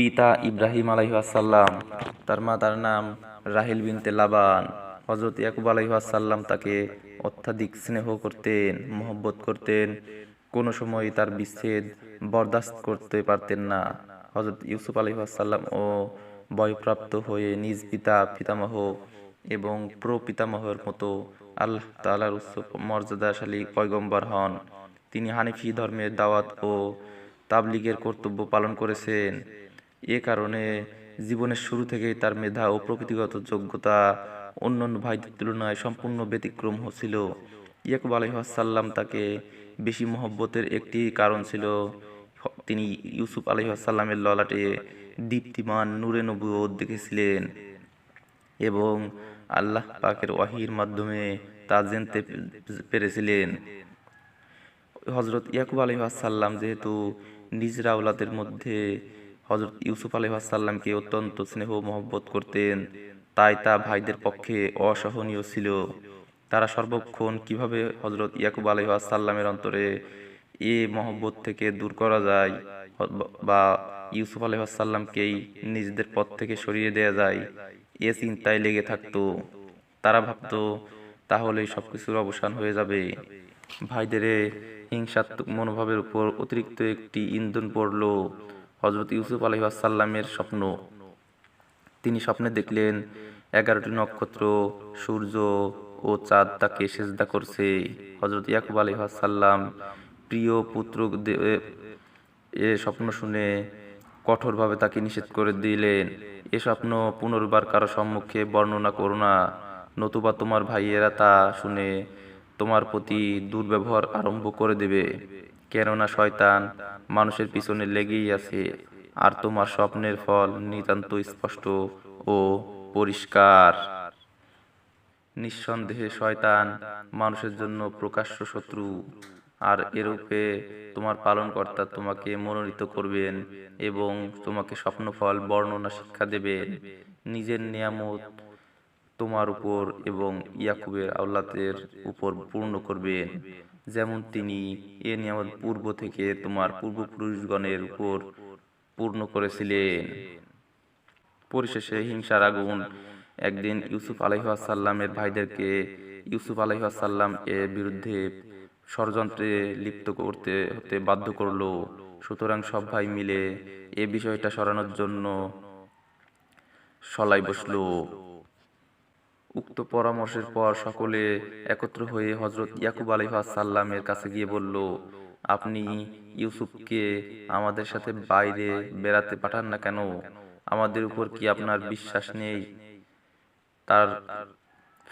পিতা ইব্রাহিম আলাইহাসাল্লাম তার মাতার নাম রাহিল বিনতে লাবান। হজরত ইয়াকুব আলাইহাসাল্লাম তাকে অত্যাধিক স্নেহ করতেন, মোহব্বত করতেন, কোনো সময় তার বিচ্ছেদ বরদাস্ত করতে পারতেন না। হজরত ইউসুফ আলাইহাসাল্লাম ও বয়প্রাপ্ত হয়ে নিজ পিতা, পিতামহ এবং প্রপিতামহের মতো আল্লাহ তালার উচ্চ মর্যাদাশালী পয়গম্বর হন। তিনি হানিফি ধর্মের দাওয়াত ও তাবলিগের কর্তব্য পালন করেছেন। এ কারণে জীবনের শুরু থেকেই তার মেধা ও প্রকৃতিগত যোগ্যতা অন্যান্য ভাইদের তুলনায় সম্পূর্ণ ব্যতিক্রম ছিল ইয়াকুব আলহাসাল্লাম তাকে বেশি মহব্বতের একটি কারণ ছিল। তিনি ইউসুফ আলহাসাল্লামের ললাটে দীপ্তিমান, নূরে নবুয়ত দেখেছিলেন এবং আল্লাহ পাকের ওয়াহির মাধ্যমে তা জানতে পেরেছিলেন। হজরত ইয়াকুব আলহাসাল্লাম যেহেতু নিজ রাউলাদের মধ্যে হজরত ইউসুফ আলহাসাল্লামকে অত্যন্ত স্নেহ মহব্বত করতেন। তাই তা ভাইদের পক্ষে অসহনীয় ছিল। তারা সর্বক্ষণ কীভাবে হজরত ইয়াকুব আলহাসাল্লামের অন্তরে এ মহব্বত থেকে দূর করা যায় বা ইউসুফ আলহাসাল্লামকেই নিজেদের পথ থেকে সরিয়ে দেয়া যায়, এ চিন্তায় লেগে থাকতো। তারা ভাবতো, তাহলেই সবকিছুর অবসান হয়ে যাবে। ভাইদের হিংসাত্মক মনোভাবের উপর অতিরিক্ত একটি ইন্ধন পড়ল। হজরত ইউসুফ আলহাসাল্লামের স্বপ্ন। তিনি স্বপ্নে দেখলেন এগারোটি নক্ষত্র, সূর্য ও চাঁদ তাকে সেজদা করছে। হজরত ইয়াকুব আলহাসাল্লাম প্রিয় পুত্র এ স্বপ্ন শুনে কঠোরভাবে তাকে নিষেধ করে দিলেন, এ স্বপ্ন পুনর্বার কারও সম্মুখে বর্ণনা করো না, নতুবা তোমার ভাইয়েরা তা শুনে তোমার প্রতি দুর্ব্যবহার আরম্ভ করে দেবে। কেননা শয়তান মানুষের পিছনে লেগেই আছে, আর তোমার স্বপ্নের ফল নিতান্ত স্পষ্ট ও পরিষ্কার। নিঃসন্দেহে শয়তান মানুষের জন্য প্রকাশ্য শত্রু, আর এরূপে তোমার পালনকর্তা তোমাকে মনোনীত করবেন এবং তোমাকে স্বপ্নফল, বর্ণনা, শিক্ষা দেবেন। নিজের নিয়ামত তোমার উপর এবং ইয়াকুবের আওলাদের উপর পূর্ণ করবেন যেমন তিনি এ নিয়ামত পূর্ব থেকে তোমার পূর্বপুরুষগণের উপর পূর্ণ করেছিলেন। পরিশেষে হিংসার আগুন। একদিন ইউসুফ আলহাসাল্লামের ভাইদেরকে ইউসুফ আলহাসাল্লাম এর বিরুদ্ধে ষড়যন্ত্রে লিপ্ত করতে, হতে বাধ্য করল। সুতরাং সব ভাই মিলে এ বিষয়টা সরানোর জন্য সলাই বসল। উক্ত পরামর্শের পর সকলে একত্র হয়ে হজরত ইয়াকুব আলহাসাল্লামের কাছে গিয়ে বলল, আপনি ইউসুফকে আমাদের সাথে বাইরে বেড়াতে পাঠান না কেন? আমাদের উপর কি আপনার বিশ্বাস নেই? তার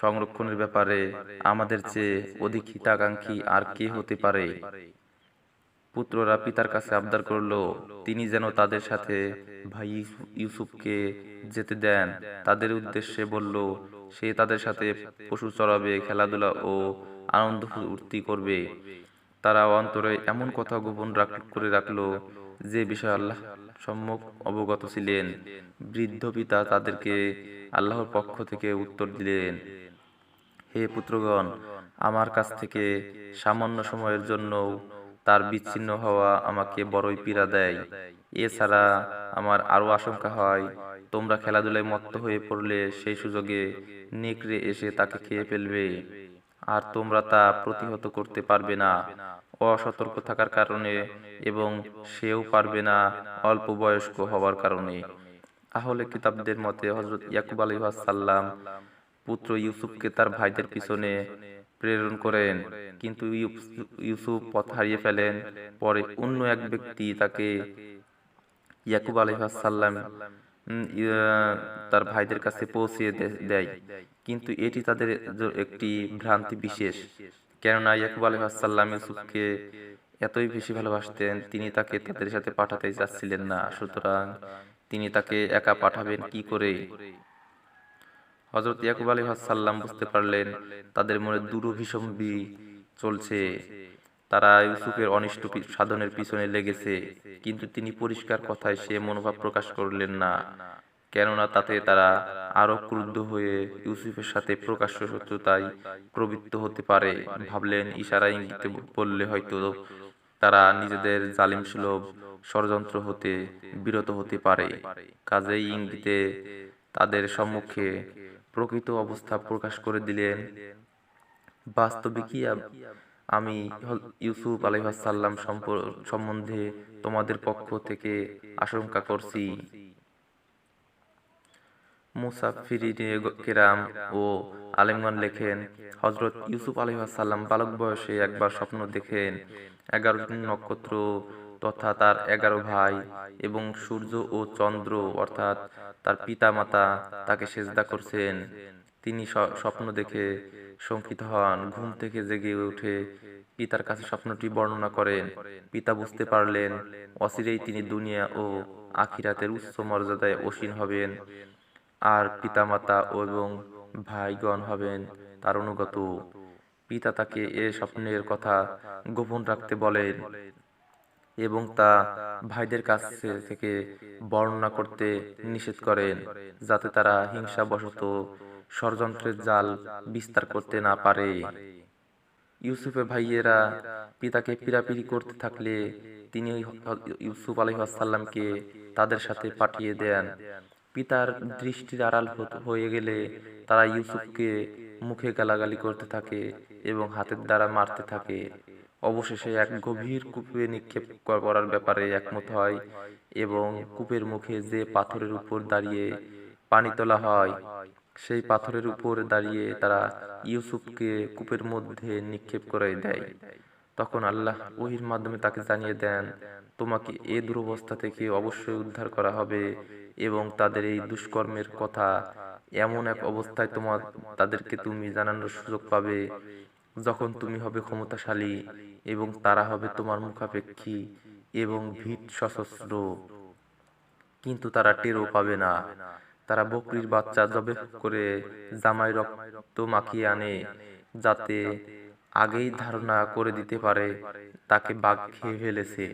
সংরক্ষণের ব্যাপারে আমাদের চেয়ে অধিক হিতাকাঙ্ক্ষী আর কে হতে পারে? পুত্ররা পিতার কাছে আবদার করল, তিনি যেন তাদের সাথে ভাই ইউসুফকে যেতে দেন। তাদের উদ্দেশ্যে বলল সে তাদের সাথে পশু চড়াবে, খেলাধুলা ও আনন্দ ফুর্তি করবে। তারা অন্তরে এমন কথা গোপন করে রাখল যে বিষয়ে আল্লাহ সম্মুখ অবগত ছিলেন। বৃদ্ধ পিতা তাদেরকে আল্লাহর পক্ষ থেকে উত্তর দিলেন, হে পুত্রগণ, আমার কাছ থেকে সামান্য সময়ের জন্য তার বিচ্ছিন্ন হওয়া আমাকে বড়ই পীড়া দেয়। এছাড়া আমার আরও আশঙ্কা হয়, তোমরা খেলাধুলায় মত্ত হয়ে পড়লে সেই সুযোগে নেকড়ে এসে তাকে খেয়ে ফেলবে। আর তোমরা তা প্রতিহত করতে পারবে না, অসতর্ক থাকার কারণে এবং সেও পারবে না অল্প বয়স্ক হওয়ার কারণে। আহলে কিতাবদের মতে হজরত ইয়াকুব আলী সাল্লাম পুত্র ইউসুফকে তার ভাইদের পিছনে প্রেরণ করেন, কিন্তু ইউসুফ পথ হারিয়ে ফেলেন। পরে অন্য এক ব্যক্তি তাকে ইয়াকুব আলহাসাল্লাম তার ভাইদের কাছে পৌঁছিয়ে দেয়। কিন্তু এটি তাদের একটি ভ্রান্তি বিশেষ। কেননা ইয়াকুব আলহাসাল্লাম ইউসুফকে এতই বেশি ভালোবাসতেন, তিনি তাকে তাদের সাথে পাঠাতে চাচ্ছিলেন না। সুতরাং তিনি তাকে একা পাঠাবেন কি করে? হজরত ইয়াকুব আলী সাল্লাম বুঝতে পারলেন, তাদের মনে দুরভিসম্বি চলছে। তারা ইউসুফের অনিষ্ট সাধনের পিছনে লেগেছে, কিন্তু তিনি পরিষ্কার কথায় সে মনোভাব প্রকাশ করলেন না, কেননা তাতে তারা আরও ক্রুদ্ধ হয়ে ইউসুফের সাথে প্রকাশ্য শত্রুতায় প্রবৃত্ত হতে পারে। ভাবলেন, ইশারা ইঙ্গিতে বললে হয়তো তারা নিজেদের জালিম সুলভ ষড়যন্ত্র হতে বিরত হতে পারে। কাজেই ইঙ্গিতে তাদের সম্মুখে প্রকৃত অবস্থা প্রকাশ করে দিলেন। বাস্তবিকই আম- আমি ইউসুফ আলাইহাসাল্লাম সম্বন্ধে তোমাদের পক্ষ থেকে আশঙ্কা করছি। মুসাফিরিনে কেরাম ও আলেমগণ লেখেন হজরত ইউসুফ আলহাসাল্লাম বালক বয়সে একবার স্বপ্ন দেখেন এগারোটি নক্ষত্র তথা তার এগারো ভাই এবং সূর্য ও চন্দ্র অর্থাৎ তার পিতা মাতা তাকে সেজদা করছেন। তিনি স্বপ্ন দেখে শঙ্কিত হন, ঘুম থেকে জেগে উঠে পিতার কাছে স্বপ্নটি বর্ণনা করেন। পিতা বুঝতে পারলেন, অচিরেই তিনি দুনিয়া ও আখিরাতের উচ্চ মর্যাদায় অসীন হবেন আর পিতামাতা এবং ভাইগণ হবেন তার অনুগত। পিতা তাকে এ স্বপ্নের কথা গোপন রাখতে বলেন এবং তা ভাইদের কাছে থেকে বর্ণনা করতে নিষেধ করেন, যাতে তারা হিংসা হিংসাবশত ষড়যন্ত্রের জাল বিস্তার করতে না পারে। ইউসুফের ভাইয়েরা পিতাকে পিরাপিরি করতে থাকলে তিনি ইউসুফ আলহাসাল্লামকে তাদের সাথে পাঠিয়ে দেন। পিতার দৃষ্টির আড়াল হয়ে গেলে তারা ইউসুফকে মুখে গালাগালি করতে থাকে এবং হাতের দ্বারা মারতে থাকে। অবশেষে এক গভীর কূপে নিক্ষেপ করার ব্যাপারে একমত হয় এবং কূপের মুখে যে পাথরের উপর দাঁড়িয়ে পানি তোলা হয় সেই পাথরের উপর দাঁড়িয়ে তারা ইউসুফকে কূপের মধ্যে নিক্ষেপ করে দেয়। তখন আল্লাহ ওহির মাধ্যমে তাকে জানিয়ে দেন, তোমাকে এ দুরবস্থা থেকে অবশ্যই উদ্ধার করা হবে এবং তাদের এই দুষ্কর্মের কথা এমন এক অবস্থায় তোমার, তাদেরকে তুমি জানানোর সুযোগ পাবে যখন তুমি হবে ক্ষমতাশালী এবং তারা হবে তোমার মুখাপেক্ষী এবং ভীত সশস্ত্র। কিন্তু তারা টেরও পাবে না। তারা বকরির বাচ্চা জবে করে জামাই রক্ত মাখিয়ে আনে, যাতে আগেই ধারণা করে দিতে পারে তাকে বাঘ খেয়ে ফেলেছে।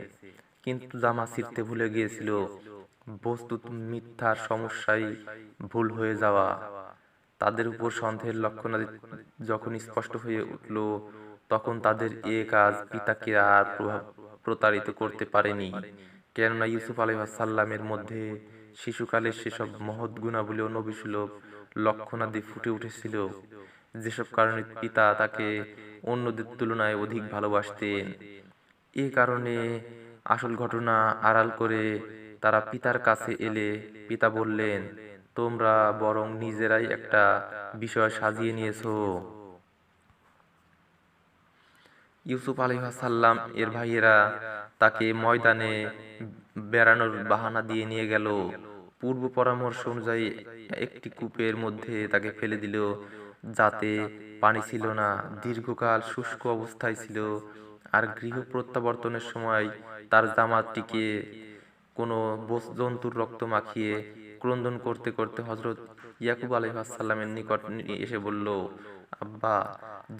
কিন্তু জামা ছিঁড়তে ভুলে গিয়েছিল। বস্তুত মিথ্যার সমস্যাই ভুল হয়ে যাওয়া। তাদের উপর সন্দেহের লক্ষণ যখন স্পষ্ট হয়ে উঠল, তখন তাদের এ কাজ পিতাকে আর প্রভাব প্রতারিত করতে পারেনি। কেননা ইউসুফ আলহাসাল্লামের মধ্যে শিশুকালের সেসব মহৎ গুণাবলী ও নবিসুলভ লক্ষণাদি ফুটে উঠেছিল। যেসব কারণে পিতা তাকে অন্যদের তুলনায় অধিক ভালোবাসতেন। এ কারণে আসল ঘটনা আড়াল করে তারা পিতার কাছে এলে পিতা বললেন, তোমরা বরং নিজেরাই একটা বিষয় সাজিয়ে নিয়েছো। ইউসুফ আলহাসাল্লাম এর ভাইয়েরা তাকে ময়দানে বেড়ানোর বাহানা দিয়ে নিয়ে গেল। পূর্ব পরামর্শ অনুযায়ী একটি কূপের মধ্যে তাকে ফেলে দিল, যাতে পানি ছিল না। দীর্ঘকাল শুষ্ক অবস্থায় ছিল আর গৃহ প্রত্যাবর্তনের সময় তার জামাটিকে কোনো জন্তুর রক্ত মাখিয়ে ক্রন্দন করতে করতে হজরত ইয়াকুব আলহাসাল্লামের নিকট এসে বলল আব্বা,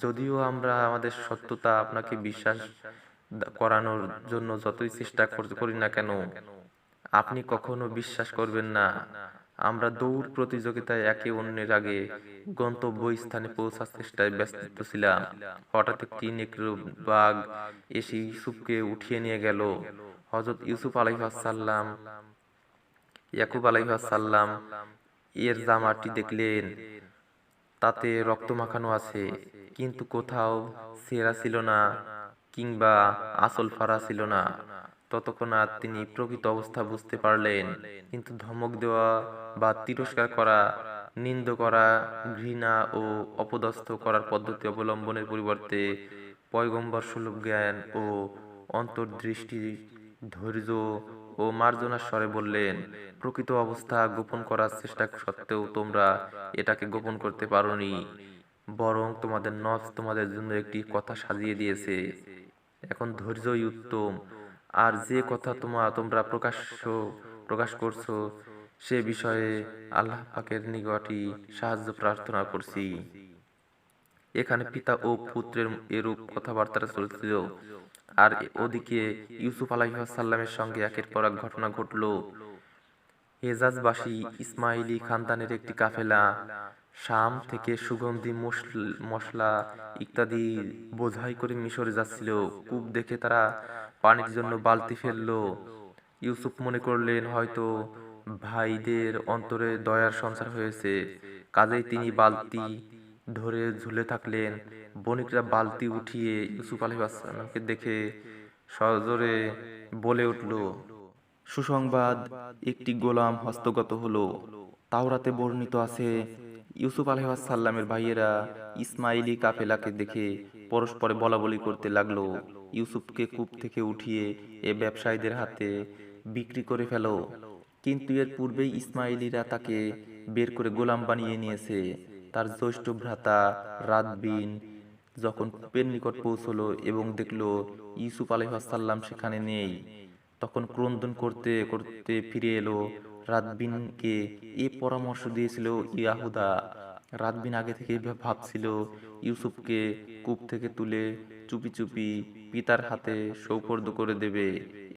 যদিও আমরা আমাদের সত্যতা আপনাকে বিশ্বাস করানোর জন্য যতই চেষ্টা করি না কেন, আপনি কখনো বিশ্বাস করবেন না। আমরা দৌড় প্রতিযোগিতায় একে অন্যের আগে গন্তব্য স্থানে পৌঁছার চেষ্টায় ব্যস্ত ছিলাম। হঠাৎ একটি নেকড়ে বাঘ এসে ইউসুফকে উঠিয়ে নিয়ে গেল। হজরত ইউসুফ আলাইহাসাল্লাম ইয়াকুব আলাইহাসাল্লাম এর জামাটি দেখলেন। তাতে রক্ত মাখানো আছে, কিন্তু কোথাও সেরা ছিল না কিংবা আসল ফাড়া ছিল না। ততক্ষণ আর তিনি প্রকৃত অবস্থা বুঝতে পারলেন, কিন্তু ধমক দেওয়া বা তিরস্কার করা, নিন্দ করা, ঘৃণা ও অপদস্থ করার পদ্ধতি অবলম্বনের পরিবর্তে পয়গম্বর সুলভ জ্ঞান ও অন্তর্দৃষ্টি ধৈর্য ও মার্জনার স্বরে বললেন, প্রকৃত অবস্থা গোপন করার চেষ্টা সত্ত্বেও তোমরা এটাকে গোপন করতে পারোনি, বরং তোমাদের নফস তোমাদের জন্য একটি কথা সাজিয়ে দিয়েছে। এখন ধৈর্যই উত্তম। আর যে কথা তোমা, তোমরা প্রকাশ্য, প্রকাশ করছ, সে বিষয়ে আল্লাহ পাকের নিকটই সাহায্য প্রার্থনা করছি। এখানে পিতা ও পুত্রের এরূপ কথাবার্তা চলছিল আর ওদিকে ইউসুফ আলাইসাল্লামের সঙ্গে একের পর এক ঘটনা ঘটল। হেজাজবাসী ইসমাইলি খানদানের একটি কাফেলা, শাম থেকে সুগন্ধি মশলা ইত্যাদি বোঝাই করে মিশরে যাচ্ছিল। কূপ দেখে তারা পানির জন্য বালতি ফেলল। ইউসুফ মনে করলেন, হয়তো ভাইদের অন্তরে দয়ার সঞ্চার হয়েছে। কাজেই তিনি বালতি ধরে ঝুলে থাকলেন। বণিকরা বালতি উঠিয়ে ইউসুফ আলহিহাসাল্লামকে দেখে সজোরে বলে উঠল, সুসংবাদ, একটি গোলাম হস্তগত হলো। তাওরাতে বর্ণিত আছে, ইউসুফ আলহাসাল্লামের ভাইয়েরা ইসমাইলি কাফেলাকে দেখে পরস্পরে বলাবলি করতে লাগল। ইউসুফকে কূপ থেকে উঠিয়ে এ ব্যবসায়ীদের হাতে বিক্রি করে ফেলো। কিন্তু এর পূর্বেই ইসমাইলিরা তাকে বের করে গোলাম বানিয়ে নিয়েছে। তার জ্যৈষ্ঠ ভ্রাতা রাতবিন যখন কূপের নিকট পৌঁছলো এবং দেখল ইউসুফ আলহাসাল্লাম সেখানে নেই, তখন ক্রন্দন করতে করতে ফিরে এলো। রাতবিনকে এ পরামর্শ দিয়েছিল ইয়াহুদা। রাতবিন আগে থেকে ভাবছিল ইউসুফকে কূপ থেকে তুলে চুপি চুপি পিতার হাতে সৌপর্দ করে দেবে।